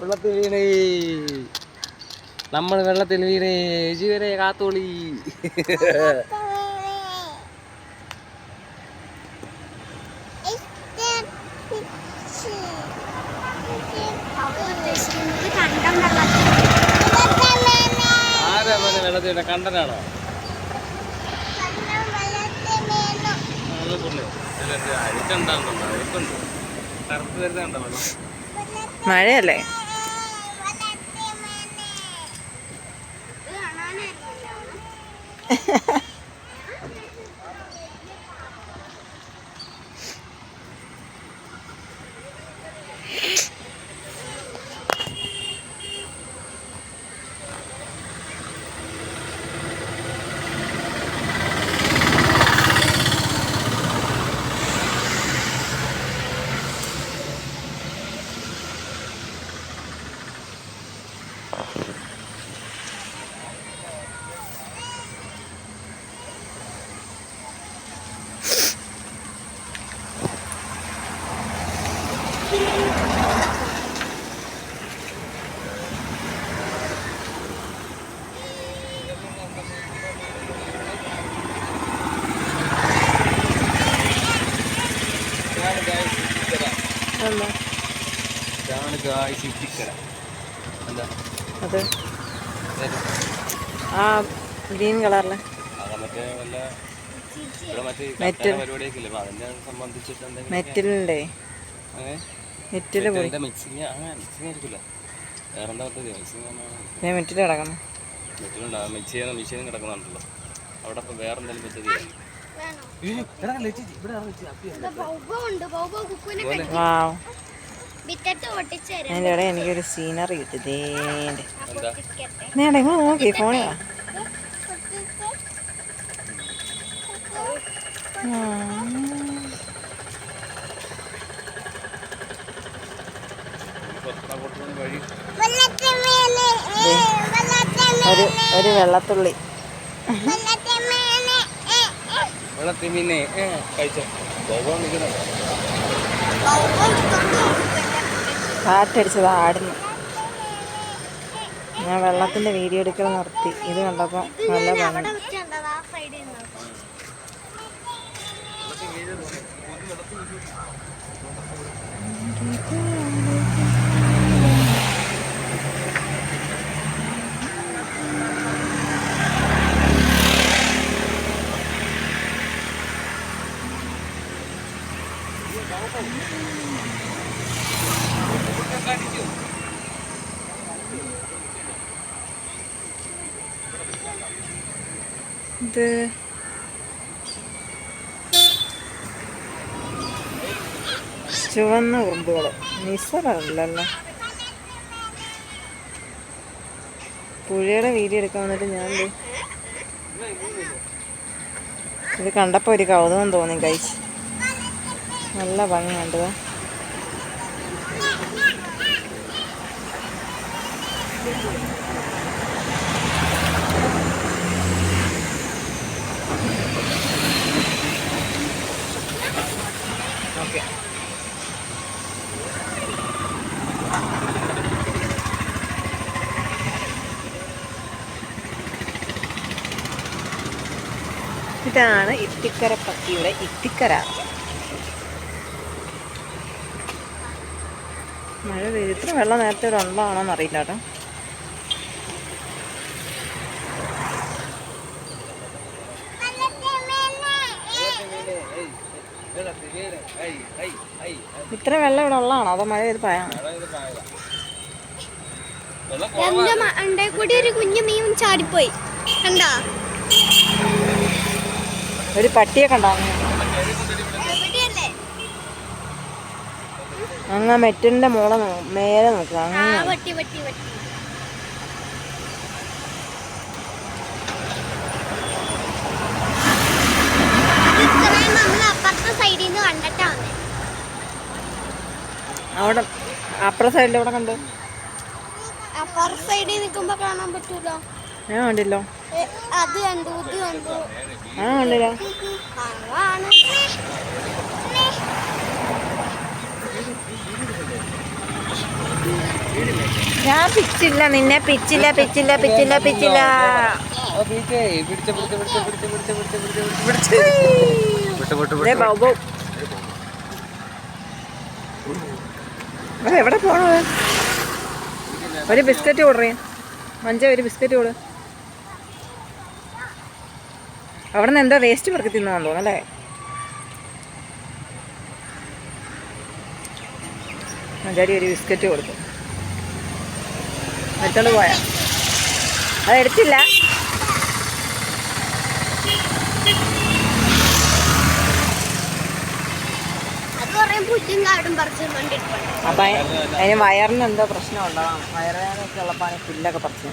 വെള്ളത്തിൽ വീണേ. നമ്മൾ വെള്ളത്തിൽ വീണേ. ജീവനെ കാത്തോളി. ആരാ വെള്ളത്തിൽ കണ്ടനാണോ? അഴുക്കുണ്ടാകുന്നുണ്ടോ അഴുക്കുണ്ട്? കറുത്ത് വരുന്നുണ്ടോ? വെള്ളം മഴയല്ലേ? Ha ha ഇതാണ് ഗായ്സ് ഇത്തിക്കര എന്താ ഇതാണ് ഗായ്സ് ഇത്തിക്കര എന്താ അത് ഏത്? ആ ഗ്രീൻ കളറിലെ അത് മറ്റേ വല്ല ഇവിടെ മറ്റേ ഈ മെറ്റൽ. കട്ടയുടെ പരിപാടിയൊക്കെ ഇല്ലേ അപ്പൊ അതിനെ സംബന്ധിച്ചിട്ട് എന്തെങ്കിലും മെറ്റലിന്റെ അങ്ങനെ മെറ്റൽ പോയി മെറ്റലിന്റെ ആയിരിക്കില്ല വേറെ എന്താ പദ്ധതി? മിക്സിങ് ഞാൻ മെറ്റൽ കിടക്കണം മെഷീനും കിടക്കുന്നുണ്ടല്ലോ. അവിടെ വേറെന്തെങ്കിലും വേറെ എന്തെങ്കിലും അതിന്റെ ഇടയിൽ എനിക്കൊരു സീനറി കിട്ടി ദേണ്ട് എന്താ? പൊട്ടിക്കട്ടെ നേടെ ഇങ്ങോട്ട് നോക്കി ഫോണിലാ ഒരു വെള്ളത്തുള്ളി. വെള്ളത്തിൽ മീനെ കഴിച്ചോ കാറ്റടിച്ചത് ആടുന്നു ഞാൻ വെള്ളത്തിന്റെ വീഡിയോ എടുക്കൽ നിർത്തി. ഇത് കണ്ടപ്പോൾ നല്ല ഭംഗി. Thank വെച്ചിട്ടുണ്ടത് ഇത് ചുവന്ന ഉറുമ്പുകൾ നിസ്സറല്ലല്ലോ പുഴയുടെ വീഡിയോ എടുക്കാൻ വന്നിട്ട് ഞാൻ ഇത് കണ്ടപ്പോൾ ഒരു കൗതുകം തോന്നി കഴിച്ച് നല്ല ഭംഗിയുണ്ട് ഇതാണ് ഇത്തിക്കര പക്കിയുടെ ഇത്തിക്കര. മഴ പെയ്ത്. ഇത്ര വെള്ളം നേരത്തെ ഇവിടെ ഉള്ളതാണോന്ന് അറിയില്ല കേട്ടോ. ഇത്ര വെള്ളം ഇവിടെ ഉള്ളതാണോ? അതോ മഴ പെയ്ത് പായാണോ? വെള്ളം എന്റെ മണ്ടേ കൂടി ഒരു കുഞ്ഞു മീൻ ചാടിപ്പോയി. കണ്ടാ? ഒരു പട്ടിയൊക്കെ ഉണ്ടാകുന്നു അങ്ങ് മെറ്റിന്റെ മെറ്റലിന്റെ നോ- മേലെ നോക്കുക ആ അങ്ങ് അവിടെ അപ്പുറ സൈഡിൽ ഇവിടെ കണ്ടു. അപ്പുറ സൈഡിൽ നിൽക്കുമ്പോ കാണാൻ പറ്റൂലോ? ഞാൻ കണ്ടില്ലോ. അത് കണ്ടു ഇത് കണ്ടു. ഞാൻ കണ്ടില്ല. ഞാൻ പിച്ചില്ല നിന്നെ പിച്ചില്ല പിച്ചില്ല പിച്ചില്ല പിച്ചില്ല. എവിടെ പോണോ ഒരു ബിസ്ക്കറ്റ് കൊടുറേ മഞ്ച ഒരു ബിസ്ക്കറ്റ് കൊടു. അവിടെ നിന്ന് എന്താ വേസ്റ്റ് പെറുക്കി തിന്നാന്ന് അല്ലേ? മഞ്ചാരി ഒരു ബിസ്ക്കറ്റ് കൊടുത്തു. എടുത്തോണ്ട് പോയാ. അത് എടുത്തില്ല. അത് കുറേ പുല്ലും കാടും പറിച്ചു കൊണ്ടിട്ടുണ്ട് അപ്പം അതിന് വയറിന് എന്തോ പ്രശ്നം ഉണ്ടാവാം വയറുവേദനയൊക്കെ ഉള്ളപ്പോൾ പുല്ലൊക്കെ പറിച്ചു